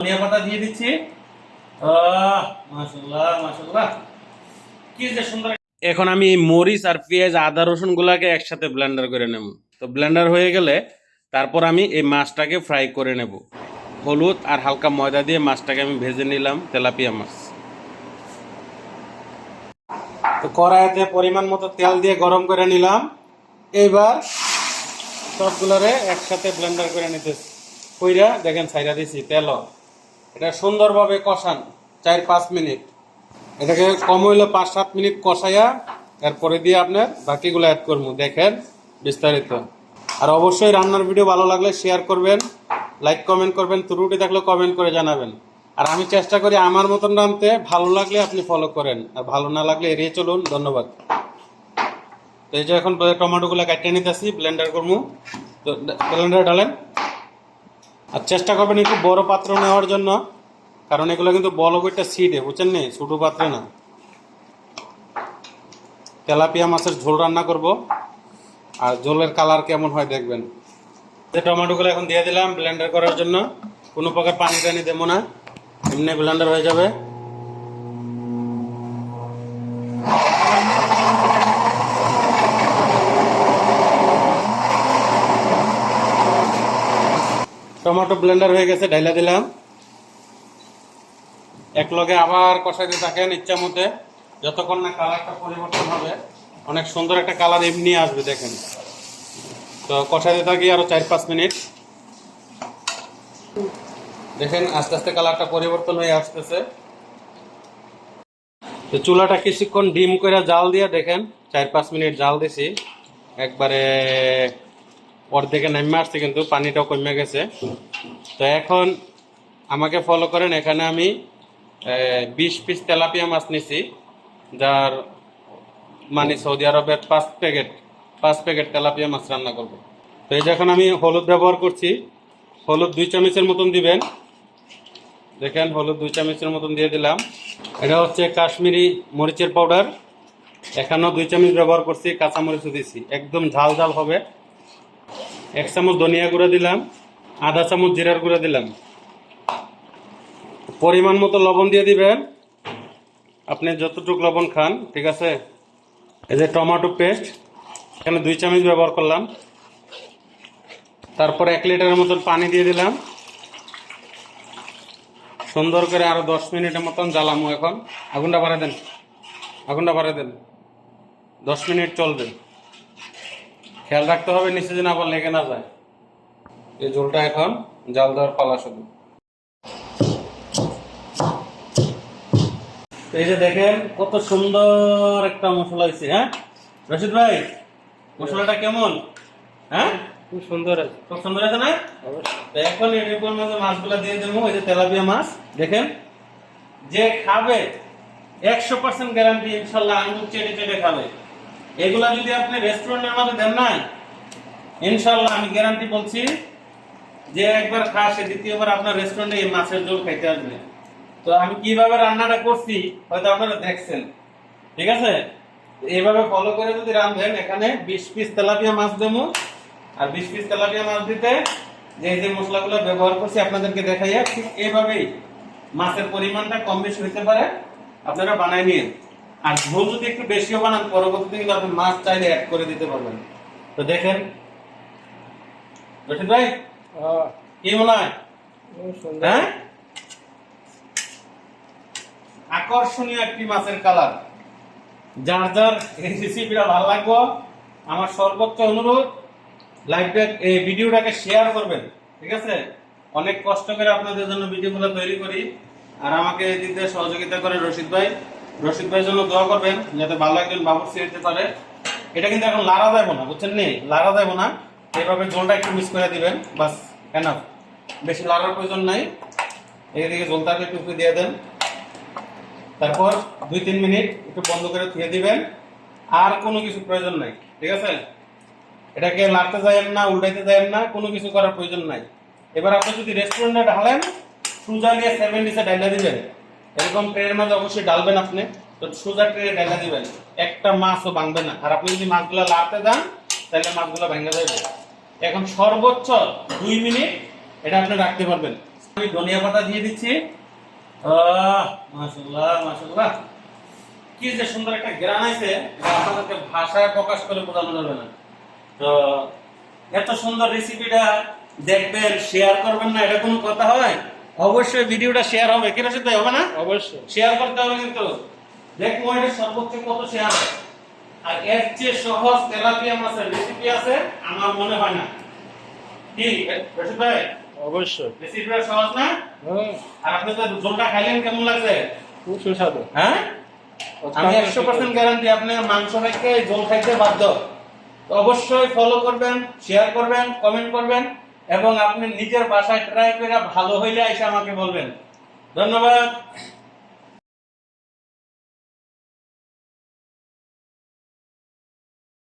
ধনিয়া পাতা দিয়ে দিচ্ছি। এখন আমি মরিচ আর পেঁয়াজ, আদা, রসুন গুলাকে একসাথে ব্লেন্ডার করে নেব। তো ব্লেন্ডার হয়ে গেলে তারপর আমি এই মাছটাকে ফ্রাই করে নেব। হলুদ আর হালকা ময়দা দিয়ে মাছটাকে আমি ভেজে নিলাম, তেলাপিয়া মাছ। তো কড়াইতে পরিমাণ মতো তেল দিয়ে গরম করে নিলাম। এইবার সবগুলোরে একসাথে ব্লেন্ডার করে নিতে কইরা দেখেন ছাইরা দিছি তেল এটা সুন্দরভাবে কষান, চার পাঁচ মিনিট। এটাকে কম হইলে পাঁচ সাত মিনিট কষাইয়া এরপরে দিয়ে আপনার বাকিগুলো অ্যাড করব। দেখেন বিস্তারিত। আর অবশ্যই রান্নার ভিডিও ভালো লাগলে শেয়ার করবেন লাইক কমেন্ট করবেন, ত্রুটি থাকলে কমেন্ট করে জানাবেন। আর আমি চেষ্টা করি আমার মতন রানতে ভালো লাগলে আপনি ফলো করেন, আর ভালো না লাগলে এড়িয়ে চলুন, ধন্যবাদ। তো এই যে এখন টমেটোগুলো কাটিয়ে নিতেছি ব্লেন্ডার করব। তো ব্লেন্ডার ডালেন আর চেষ্টা করবেন একটু বড় পাত্র নেওয়ার জন্য, কারণ এগুলো কিন্তু বড় বইটা সিডে বুঝছেন নি? ছোটো পাত্রে না। তেলাপিয়া মাছের ঝোল রান্না করব, আর ঝোলের কালার কেমন হয় দেখবেন। যে টমেটোগুলো এখন দিয়ে দিলাম ব্লেন্ডার করার জন্য। কোনো প্রকার পানি টানি দেবো না, এমনি ব্লেন্ডার হয়ে যাবে। টমেটো ব্লেন্ডার হয়ে গেছে, ঢাইলা দিলাম। এক লগে আবার কষাইতে থাকেন ইচ্ছা মতে। যতক্ষণ না কালারটা পরিবর্তন হবে, অনেক সুন্দর একটা কালার এমনি আসবে, দেখেন। তো কষাইতে থাকি আরও চার পাঁচ মিনিট। দেখেন, আস্তে আস্তে কালারটা পরিবর্তন হয়ে আসতেছে। তো চুলাটা কিছুক্ষণ ডিম করে জাল দিয়ে দেখেন, চার পাঁচ মিনিট জাল দিছি। একবারে অর্ধেকে নেমে আসছে, কিন্তু পানিটাও কমে গেছে। তো এখন আমাকে ফলো করেন, এখানে আমি বিশ পিস তেলাপিয়া মাছ নিছি, যার মানে সৌদি আরবের পাঁচ প্যাকেট পাঁচ প্যাকেট তেলাপিয়া মাছ রান্না করব। তো এই যে এখন আমি হলুদ ব্যবহার করছি, হলুদ দুই চামচের মতন দিবেন। দেখেন, হলুদ দুই চামচের মতন দিয়ে দিলাম। এটা হচ্ছে কাশ্মীরি মরিচের পাউডার এখানেও দুই চামচ ব্যবহার করছি, কাঁচামরিচও দিছি। একদম ঝাল ঝাল হবে। এক চামচ ধনিয়া গুঁড়া দিলাম। আধা চামচ জিরার গুঁড়া দিলাম। পরিমাণ মতো লবণ দিয়ে দিবেন। আপনি যতটুকু লবণ খান, ঠিক আছে? এই যে টমেটো পেস্ট, এখানে দুই চামচ ব্যবহার করলাম। তারপর এক লিটারের মতন পানি দিয়ে দিলাম। সুন্দর করে আরও দশ মিনিটের মতন জ্বালামো এখন। আগুনটা বাড়াই দেন। আগুনটা বাড়াই দেন। দশ মিনিট চলবে। খেয়াল রাখতে হবে, নিচে যেন আবার লেগে না যায়। এই ঝোলটা এখন জাল দেওয়ার পালা শুধু। এই যে দেখেন কত সুন্দর একটা মশলা হয়েছে হ্যাঁ? রশিদ ভাই মশলাটা কেমন? হ্যাঁ? খুব সুন্দর আছে। খুব সুন্দর আছে না? এখন এর উপর মধ্যে মাছগুলো দিয়ে দেবো ওই যে তেলাপিয়া মাছ দেখেন। যে খাবে একশো পার্সেন্ট গ্যারান্টি ইনশাল্লাহ আঙুর চেটে চেটে খাবে। এগুলা যদি আপনি রেস্টুরেন্টের মধ্যে দেন না ইনশাল্লাহ আমি গ্যারান্টি বলছি যে একবার খা, সে দ্বিতীয়বার আপনার রেস্টুরেন্টে এই মাছের ঝোল খাইতে আসবে। তো আমি কীভাবে রান্নাটা করছি, হয়তো আপনারা দেখছেন। ঠিক আছে? এইভাবে ফলো করে যদি রাঁধবেন এখানে বিশ পিস তেলাপিয়া মাছ দেবো। আর বিশ পিস তেলাপিয়া মাছ দিতে যে যে মশলাগুলো ব্যবহার করছি আপনাদেরকে দেখাইয়া ঠিক এইভাবেই মাছের পরিমাণটা কম বেশি হইতে পারে, আপনারা বানায় নিন আর ঝোল যদি একটু বেশিও বানান, পরবর্তীতে কিন্তু আপনি মাছ চাইলে অ্যাড করে দিতে পারবেন। তো দেখেন, রশিদ ভাই কি মনে হয়? হ্যাঁ? আকর্ষণীয় একটি মাছের কালার। যার যার এই রেসিপিটা ভালো লাগবো আমার সর্বোচ্চ অনুরোধ লাইভটা এই ভিডিওটাকে শেয়ার করবেন ঠিক আছে? অনেক কষ্ট করে আপনাদের জন্য ভিডিওগুলো তৈরি করি আর আমাকে দিয়ে সহযোগিতা করে রশিদ ভাই। রশিদ ভাইয়ের জন্য দোয়া করবেন যাতে ভালো একজন বাবুর্চি হতে পারে। এটা কিন্তু এখন লাড়া যাব না বুঝছেন নি? লাড়া যাব না। এইভাবে জলটা একটু মিস করে দিবেন বাস। কেন? বেশি লাড়ার প্রয়োজন নাই। এইদিকে জলটাকে একটু দিয়ে দেন। তারপর দুই তিন মিনিট একটু বন্ধ করে ধুয়ে দিবেন। আর কোনো কিছু প্রয়োজন নাই, ঠিক আছে? এটাকে লাড়তে যাবেন না, উল্টাইতে যাবেন না, কোনো কিছু করার প্রয়োজন নাই। এবার আপনি যদি রেস্টুরেন্টে ঢালেন, সুজা নিয়ে সেভেন ডিসে ডাইলা দিবেন। এরকম ট্রেনের মাঝে অবশ্যই ডালবেন আপনি। তো সোজা ট্রেনে ডাইলা দিবেন, একটা মাছও ভাঙবে না। আর আপনি যদি মাছগুলো লাড়তে যান, তাহলে মাছগুলো ভেঙে যাবে। এখন সর্বোচ্চ দুই মিনিট এটা আপনি রাখতে পারবেন। আমি ধনিয়া পাতা দিয়ে দিচ্ছি। আহ মাশাআল্লাহ মাশাআল্লাহ। কি যে সুন্দর একটা গ্রান আছে আপনাদেরকে ভাষায় প্রকাশ করে বোঝানো যাবে না। তো এত সুন্দর রেসিপিটা দেখবেন শেয়ার করবেন না এটা কোনো কথা হয়? অবশ্যই ভিডিওটা শেয়ার হবে। কিনা সাথে হবে না? অবশ্যই। শেয়ার করতে হবে কিন্তু। দেখব এটা সর্বোচ্চ কত শেয়ার হয়। আর এর চেয়ে সহজ তেলাপিয়া মাছের রেসিপি আছে আমার মনে হয় না। কি? রশিদ ভাই? অবশ্যই। রেসিপিটা সহজ না? হ্যাঁ। আর আপনি তো ঝোলটা খাইলেন কেমন লাগছে? খুব সুস্বাদু। হ্যাঁ? আমি একশো পার্সেন্ট গ্যারান্টি আপনি মাংস রেখে জল খাইতে বাধ্য। অবশ্যই ফলো করবেন শেয়ার করবেন কমেন্ট করবেন এবং আপনি নিজের বাসায় ট্রাই করে ভালো হইলে এসে আমাকে বলবেন। ধন্যবাদ।